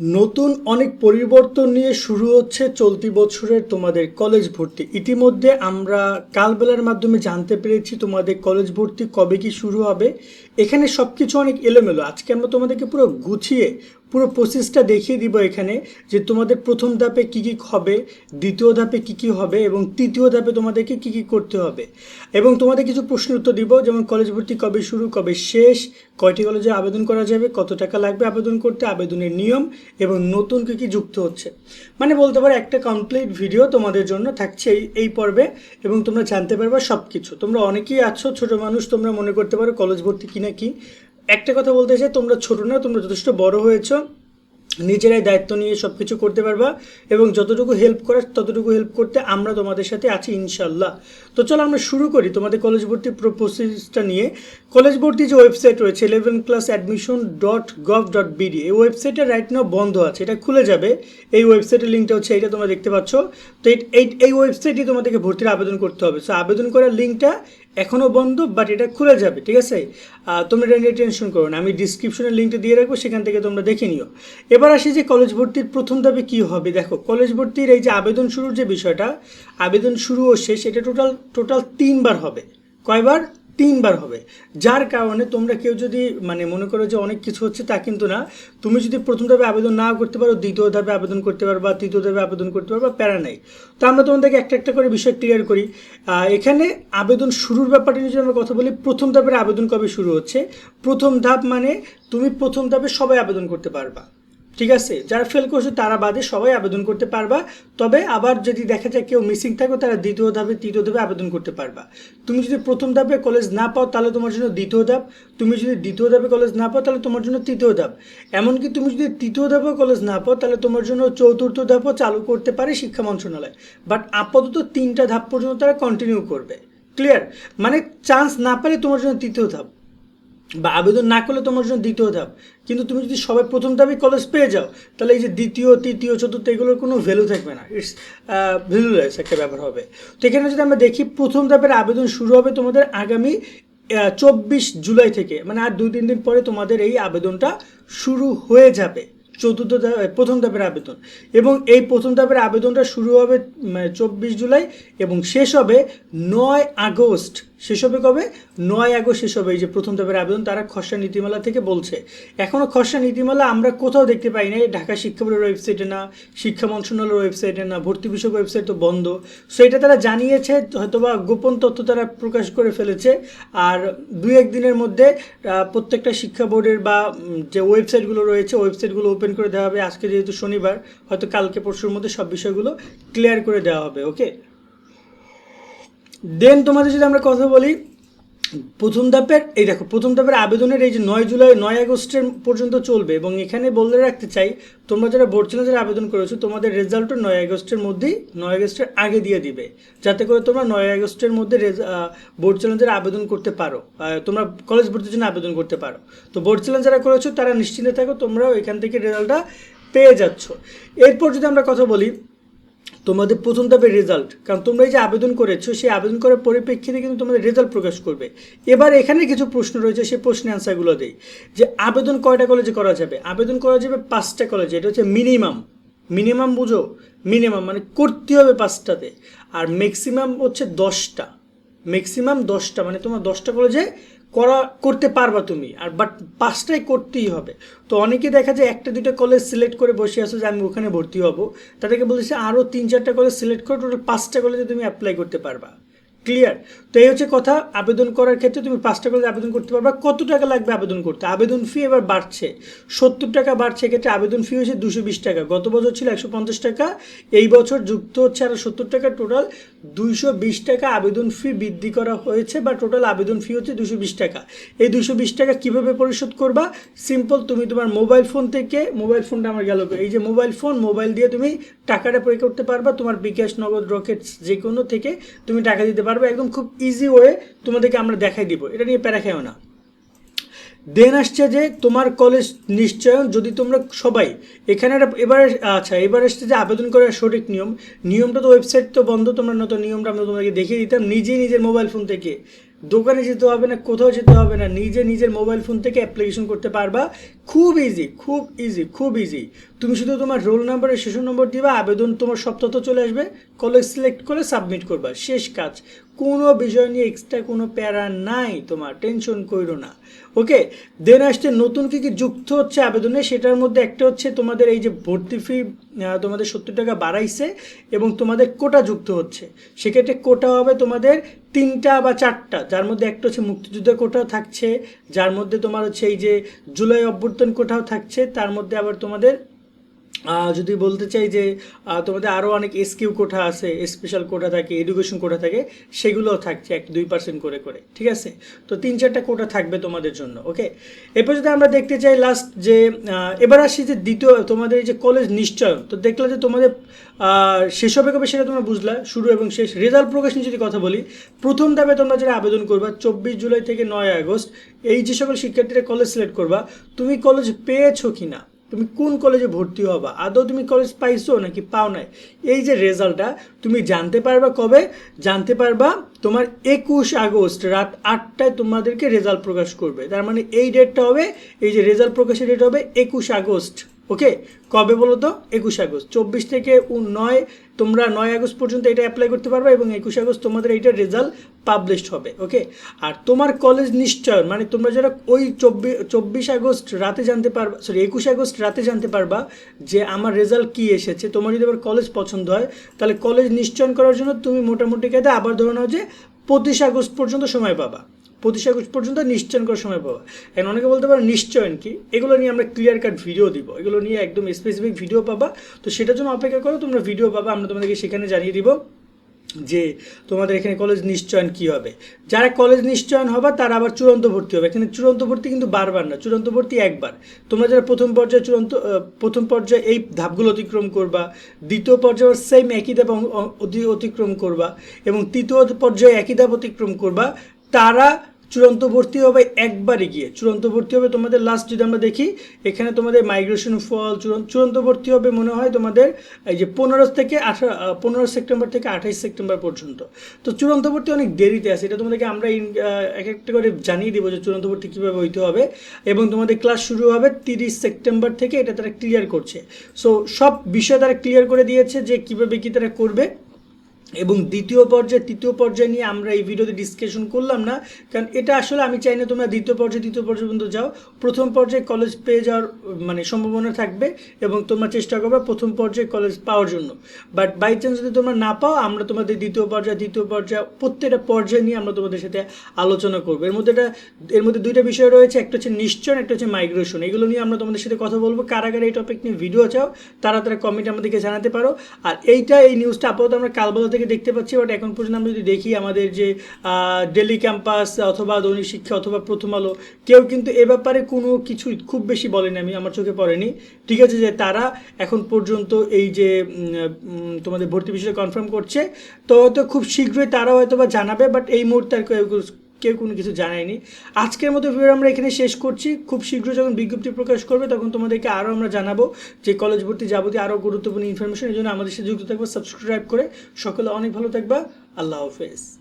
নতুন অনেক পরিবর্তন নিয়ে শুরু হচ্ছে চলতি বছরের তোমাদের কলেজ ভর্তি। ইতিমধ্যে আমরা কালবেলার মাধ্যমে জানতে পেরেছি তোমাদের কলেজ ভর্তি কবে কি শুরু হবে। এখানে সব কিছু অনেক এলোমেলো। আজকে আমরা তোমাদেরকে পুরো গুছিয়ে পুরো প্রসেসটা দেখিয়ে দিব এখানে যে তোমাদের প্রথম ধাপে কি কি হবে, দ্বিতীয় ধাপে কি কি হবে এবং তৃতীয় ধাপে তোমাদেরকে কি কি করতে হবে। এবং তোমাদের কিছু প্রশ্ন উত্তর দিব, যেমন কলেজ ভর্তি কবে শুরু, কবে শেষ, কয়টি কলেজে আবেদন করা যাবে, কত টাকা লাগবে আবেদন করতে, আবেদনের নিয়ম এবং নতুন কী কী যুক্ত হচ্ছে। মানে বলতে পারো একটা কমপ্লিট ভিডিও তোমাদের জন্য থাকছে এই এই পর্বে এবং তোমরা জানতে পারবে সব কিছু তোমরা অনেকেই আছো, ছোট মানুষ, তোমরা মনে করতে পারো কলেজ ভর্তি কিনা কি। একটা কথা বলতে চাই, তোমরা ছোট না, তোমরা যথেষ্ট বড় হয়েছো। নিজেরাই দায়িত্ব নিয়ে সব কিছু করতে পারবা এবং যতটুকু হেল্প করার ততটুকু হেল্প করতে আমরা তোমাদের সাথে আছি ইনশাল্লাহ তো চলো আমরা শুরু করি তোমাদের কলেজ ভর্তি প্রসেসটা নিয়ে। কলেজ ভর্তি যে ওয়েবসাইট রয়েছে eleven class admission dot gov dot BD এই ওয়েবসাইটটা রাইট নাও বন্ধ আছে, এটা খুলে যাবে। এই ওয়েবসাইটের লিঙ্কটা হচ্ছে এইটা তোমরা দেখতে পাচ্ছ। তো এই, এই- এই ওয়েবসাইটে তোমাদেরকে ভর্তির আবেদন করতে হবে। সো আবেদন করার লিঙ্কটা এখনও বন্ধ বাট এটা খুলে যাবে, ঠিক আছে? তোমরা এটা নিয়ে টেনশন করো না, আমি ডিসক্রিপশনের লিঙ্কটা দিয়ে রাখব, সেখান থেকে তোমরা দেখে নিও। এবার আসি যে কলেজ ভর্তির প্রথম দাবি কী হবে। দেখো কলেজ ভর্তির এই যে আবেদন শুরুর যে বিষয়টা, আবেদন শুরু ও শেষ, এটা টোটাল টোটাল তিনবার হবে। কয়বার? তিনবার হবে। যার কারণে তোমরা কেউ যদি মানে মনে করো যে অনেক কিছু হচ্ছে তা কিন্তু না, তুমি যদি প্রথম ধাপে আবেদন না করতে পারো, দ্বিতীয় ধাপে আবেদন করতে পারো বা তৃতীয় ধাপে আবেদন করতে পারো বা প্যারা নাই। তো আমরা তোমাদেরকে একটা একটা করে বিষয় ক্লিয়ার করি। এখানে আবেদন শুরুর ব্যাপারটা নিয়ে যদি আমরা কথা বলি, প্রথম ধাপের আবেদন কবে শুরু হচ্ছে? প্রথম ধাপ মানে তুমি প্রথম ধাপে সবাই আবেদন করতে পারবা। ঠিক আছে? যারা ফেল করছে তারা বাদে সবাই আবেদন করতে পারবা। তবে আবার যদি দেখা যায় কেউ মিসিং থাকে, তারা দ্বিতীয় ধাপে তৃতীয় ধাপে আবেদন করতে পারবা। তুমি যদি প্রথম ধাপে কলেজ না পাও, তাহলে তোমার জন্য দ্বিতীয় ধাপ। তুমি যদি দ্বিতীয় ধাপে কলেজ না পাও, তাহলে তোমার জন্য তৃতীয় ধাপ। এমনকি তুমি যদি তৃতীয় ধাপে কলেজ না পাও, তাহলে তোমার জন্য চতুর্থ ধাপও চালু করতে পারে শিক্ষা মন্ত্রণালয়। বাট আপাতত তিনটা ধাপ পর্যন্ত তারা কন্টিনিউ করবে। ক্লিয়ার মানে চান্স না পেলে তোমার জন্য তৃতীয় ধাপ। বা আবেদন না করলে তোমার জন্য দ্বিতীয় ধাপ। কিন্তু তুমি যদি সবাই প্রথম ধাপে কলেজ পেয়ে যাও, তাহলে এই যে দ্বিতীয়, তৃতীয়, চতুর্থ, এগুলোর কোনো ভ্যালু থাকবে না। ইটস ভ্যালুলেস একটা ব্যাপার হবে। তো এখানে যদি আমরা দেখি, প্রথম ধাপের আবেদন শুরু হবে তোমাদের আগামী চব্বিশ জুলাই থেকে। মানে আর দুই, তিন দিন পরে তোমাদের এই আবেদনটা শুরু হয়ে যাবে। চতুর্থ প্রথম ধাপের আবেদন। এবং এই প্রথম ধাপের আবেদনটা শুরু হবে চব্বিশ জুলাই এবং শেষ হবে নয় আগস্ট শেষ হবে কবে? নয় আগস্ট শেষ হবে। এই যে প্রথম ধাপের আবেদন, তারা খসড়া নীতিমালা থেকে বলছে। এখনও খসড়া নীতিমালা আমরা কোথাও দেখতে পাই না ঢাকা শিক্ষা বোর্ডের ওয়েবসাইটে না, শিক্ষা মন্ত্রণালয়ের ওয়েবসাইটে না, ভর্তি বিষয়ক ওয়েবসাইট তো বন্ধ। সো এটা তারা জানিয়েছে, হয়তোবা গোপন তথ্য তারা প্রকাশ করে ফেলেছে। আর দুই এক দিনের মধ্যে প্রত্যেকটা শিক্ষা বোর্ডের বা যে ওয়েবসাইটগুলো রয়েছে, ওয়েবসাইটগুলো ওপেন করে দেওয়া হবে। আজকে যেহেতু শনিবার, হয়তো কালকে পরশুর মধ্যে সব বিষয়গুলো ক্লিয়ার করে দেওয়া হবে। ওকে দেন তোমাদের যদি আমরা কথা বলি প্রথম ধাপের এই দেখো, প্রথম ধাপের আবেদনের এই যে নয় জুলাই, নয় আগস্টের পর্যন্ত চলবে এবং এখানে বলে রাখতে চাই, তোমরা যারা বোর্ড চ্যালেঞ্জের আবেদন করেছ, তোমাদের রেজাল্টও নয় আগস্টের মধ্যেই, নয় আগস্টের আগে দিয়ে দিবে। যাতে করে তোমরা নয় আগস্টের মধ্যে বোর্ড চ্যালেঞ্জের আবেদন করতে পারো তোমরা কলেজ ভর্তির জন্য আবেদন করতে পারো। তো বোর্ড চ্যালেঞ্জ যারা করেছ, তারা নিশ্চিন্তে থাকো, তোমরাও এখান থেকে রেজাল্টটা পেয়ে যাচ্ছ। এরপর যদি আমরা কথা বলি তোমাদের প্রথম ধাপের রেজাল্ট কারণ তোমরা এই যে আবেদন করেছ, সেই আবেদন করার পরিপ্রেক্ষিতে কিন্তু তোমাদের রেজাল্ট প্রকাশ করবে। এবার এখানে কিছু প্রশ্ন রয়েছে, সেই প্রশ্নের অ্যান্সারগুলো দেই। যে আবেদন কয়টা কলেজে করা যাবে? আবেদন করা যাবে পাঁচটা কলেজে এটা হচ্ছে মিনিমাম মিনিমাম বুঝো? মিনিমাম মানে করতে হবে পাঁচটাতে। আর ম্যাক্সিমাম হচ্ছে দশটা। ম্যাক্সিমাম দশটা মানে তোমার দশটা কলেজে করা, করতে পারবা তুমি। আর বাট পাঁচটাই করতেই হবে। তো অনেকে দেখা যায় একটা দুটো কলেজ সিলেক্ট করে বসে আসো যে আমি ওখানে ভর্তি হব। তাদেরকে বলেছে আরও তিন, চারটা কলেজ সিলেক্ট করে টোটাল পাঁচটা কলেজে তুমি অ্যাপ্লাই করতে পারবা। ক্লিয়ার তো এই হচ্ছে কথা, আবেদন করার ক্ষেত্রে তুমি পাঁচটা কলেজে আবেদন করতে পারবা। কত টাকা লাগবে আবেদন করতে? আবেদন ফি এবার বাড়ছে। সত্তর টাকা বাড়ছে, এক্ষেত্রে আবেদন ফি হয়েছে দুশো বিশ টাকা। গত বছর ছিল একশো পঞ্চাশ টাকা, এই বছর যুক্ত হচ্ছে আরও সত্তর টাকা টোটাল দুইশো বিশ টাকা আবেদন ফি বৃদ্ধি করা হয়েছে, বা টোটাল আবেদন ফি হচ্ছে দুশো বিশ টাকা। এই দুশো বিশ টাকা কীভাবে পরিশোধ করবা? সিম্পল তুমি তোমার মোবাইল ফোন থেকে মোবাইল ফোনটা আমার গেল এই যে মোবাইল ফোন মোবাইল দিয়ে তুমি টাকাটা পে করতে পারবা। তোমার বিকাশ, নগদ, রকেট যে কোনো থেকে তুমি টাকা দিতে পারবে। একদম খুব ইজি ওয়ে তোমাদেরকে আমরা দেখাই দিব। এটা নিয়ে প্যারা খেও না। দেন আসছে যে তোমার কলেজ নিশ্চয়ন, যদি তোমরা সবাই এখানে এবার আচ্ছা এবার আসছে যে আবেদন করার সঠিক নিয়ম। নিয়মটা তো ওয়েবসাইট তো বন্ধ, তোমরা নতুন নিয়মটা আমরা তোমাদেরকে দেখিয়ে দিতাম। নিজেই নিজের মোবাইল ফোন থেকে। দোকানে যেতে হবে না, কোথাও যেতে হবে না, নিজে নিজের মোবাইল ফোন থেকে অ্যাপ্লিকেশন করতে পারবা। খুব ইজি খুব ইজি খুব ইজি তুমি শুধু তোমার রোল নাম্বারের শেষ নম্বর দিবা, আবেদন তোমার তথ্য চলে আসবে। কলেজ সিলেক্ট করে সাবমিট করবা। শেষ কাজ। কোনো বিষয় নিয়ে এক্সট্রা কোনো প্যারা নাই তোমার। টেনশন কইরো না। ওকে দেন আসতে নতুন কি কি যুক্ত হচ্ছে আবেদনে, সেটার মধ্যে একটা হচ্ছে তোমাদের এই যে ভর্তি ফি তোমাদের সত্তর টাকা বাড়াইছে এবং তোমাদের কোটা যুক্ত হচ্ছে। সেক্ষেত্রে কোটা হবে তোমাদের তিনটা বা চারটা। যার মধ্যে একটা হচ্ছে মুক্তিযুদ্ধের কোটাও থাকছে, যার মধ্যে তোমার হচ্ছে এই যে জুলাই অভ্যর্থন কোটাও থাকছে, তার মধ্যে আবার তোমাদের যদি বলতে চাই যে তোমাদের আরও অনেক এসকিউ কোঠা আছে স্পেশাল কোটা থাকে এডুকেশন কোটা থাকে, সেগুলোও থাকছে এক, দুই পার্সেন্ট করে করে, ঠিক আছে? তো তিন, চারটা কোটা থাকবে তোমাদের জন্য ওকে এরপর যদি আমরা দেখতে চাই লাস্ট যে এবার আসি যে দ্বিতীয়, তোমাদের এই যে কলেজ নিশ্চয়ন, তো দেখলে যে তোমাদের শেষ হবে কবে সেটা তোমরা বুঝলা, শুরু এবং শেষ। রেজাল্ট প্রকাশ নিয়ে যদি কথা বলি, প্রথম ধাপে তোমরা যারা আবেদন করবা, চব্বিশ জুলাই থেকে নয় আগস্ট, এই যে সকল শিক্ষার্থীরা কলেজ সিলেক্ট করবা, তুমি কলেজ পেয়েছ কি না তুমি কোন কলেজে ভর্তি হবা? আদৌ তুমি কলেজ পাইছো নাকি পাও নাই? এই যে রেজাল্টটা তুমি জানতে পারবা কবে? জানতে পারবা তোমার একুশ আগস্ট রাত আটটায় তোমাদেরকে রেজাল্ট প্রকাশ করবে। তার মানে এই ডেটটা হবে, এই যে রেজাল্ট প্রকাশের ডেট হবে একুশ আগস্ট। ওকে, কবে বলো তো? একুশ আগস্ট। চব্বিশ থেকে নয়, তোমরা নয় আগস্ট পর্যন্ত এটা অ্যাপ্লাই করতে পারবে এবং একুশ আগস্ট তোমাদের এইটার রেজাল্ট পাবলিশড হবে, ওকে? আর তোমার কলেজ নিশ্চয় মানে তোমরা যারা ওই চব্বিশ চব্বিশ আগস্ট রাতে জানতে পারবা সরি একুশ আগস্ট রাতে জানতে পারবা যে আমার রেজাল্ট কি এসেছে, তোমার যদি আবার কলেজ পছন্দ হয়, তাহলে কলেজ নিশ্চয়ন করার জন্য তুমি মোটামুটি কায়দা আবার ধরে নাও যে পঁচিশ আগস্ট পর্যন্ত সময় পাবা। পঁচিশ আগস্ট পর্যন্ত নিশ্চয়ন করার সময় পাবা। এখন অনেকে বলতে পারো নিশ্চয়ন কি? এগুলো নিয়ে আমরা ক্লিয়ার কাট ভিডিও দিব। এগুলো নিয়ে একদম স্পেসিফিক ভিডিও পাবা। তো সেটার জন্য অপেক্ষা করো, তোমরা ভিডিও পাবা। আমরা তোমাদেরকে সেখানে জানিয়ে দিব যে তোমাদের এখানে কলেজ নিশ্চয়ন কি হবে। যারা কলেজ নিশ্চয়ন হবে, তারা আবার চূড়ান্ত ভর্তি হবে। এখানে চূড়ান্ত ভর্তি কিন্তু বারবার না, চূড়ান্ত ভর্তি একবার। তোমরা যারা প্রথম পর্যায়ে চূড়ান্ত প্রথম পর্যায়ে এই ধাপগুলো অতিক্রম করবা, দ্বিতীয় পর্যায়ে সেম একই ধাপ অতিক্রম করবা এবং তৃতীয় পর্যায়ে একই ধাপ অতিক্রম করবা, তারা চূড়ান্ত ভর্তি হবে একবারই গিয়ে। চূড়ান্ত ভর্তি হবে তোমাদের লাস্ট যদি আমরা দেখি, এখানে তোমাদের মাইগ্রেশন ফল চূড়ান্ত চূড়ান্ত ভর্তি হবে মনে হয় তোমাদের এই যে পনেরো থেকে আঠারো পনেরো সেপ্টেম্বর থেকে আঠাইশ সেপ্টেম্বর পর্যন্ত। তো চূড়ান্ত ভর্তি অনেক দেরিতে আছে। এটা তোমাদেরকে আমরা এক একটা করে জানিয়ে দেবো যে চূড়ান্ত ভর্তি কীভাবে হইতে হবে। এবং তোমাদের ক্লাস শুরু হবে তিরিশ সেপ্টেম্বর থেকে, এটা তারা ক্লিয়ার করছে। সো সব বিষয় তারা ক্লিয়ার করে দিয়েছে যে কীভাবে কী তারা করবে। এবং দ্বিতীয় পর্যায়ে, তৃতীয় পর্যায়ে নিয়ে আমরা এই ভিডিওতে ডিসকাশন করলাম না, কারণ এটা আসলে আমি চাই না তোমরা দ্বিতীয় পর্যায়ে, তৃতীয় পর্যায়ে পর্যন্ত যাও। প্রথম পর্যায়ে কলেজ পেয়ে যাওয়ার মানে সম্ভাবনা থাকবে এবং তোমরা চেষ্টা করবে প্রথম পর্যায়ে কলেজ পাওয়ার জন্য। বাট বাই চান্স যদি তোমরা না পাও, আমরা তোমাদের দ্বিতীয় পর্যায়ে দ্বিতীয় পর্যায়ে, প্রত্যেকটা পর্যায়ে নিয়ে আমরা তোমাদের সাথে আলোচনা করব। এর মধ্যে এটা এর মধ্যে দুইটা বিষয় রয়েছে, একটা হচ্ছে নিশ্চয়ন, একটা হচ্ছে মাইগ্রেশন এগুলো নিয়ে আমরা তোমাদের সাথে কথা বলব। কারা কারা এই টপিক নিয়ে ভিডিও চাও, তারা তারা কমেন্ট আমাদেরকে জানাতে পারো। আর এইটা, এই নিউজটা আপাতত আমরা কালবেলা থেকে দেখতে পাচ্ছি বাট এখন পর্যন্ত আমরা যদি দেখি আমাদের যে ডেলি ক্যাম্পাস অথবা দৈনিক শিক্ষা অথবা প্রথম আলো, কেউ কিন্তু এ ব্যাপারে কোনো কিছু খুব বেশি বলেনি, আমি, আমার চোখে পড়েনি। ঠিক আছে যে তারা এখন পর্যন্ত এই যে তোমাদের ভর্তি বিষয়ে কনফার্ম করছে, তো হয়তো খুব শীঘ্রই তারা হয়তো বা জানাবে বাট এই মুহূর্তে আর কেউ কোনো কিছু জানায়নি। আজকের মতো ভিডিও আমরা এখানে শেষ করছি। খুব শীঘ্র যখন বিজ্ঞপ্তি প্রকাশ করবে, তখন তোমাদেরকে আরও আমরা জানাব যে কলেজ ভর্তি যাবতীয় আরও গুরুত্বপূর্ণ ইনফরমেশন এই জন্য আমাদের সাথে যুক্ত থাকব। সাবস্ক্রাইব করে সকলে অনেক ভালো থাকবা। আল্লাহ হাফেজ।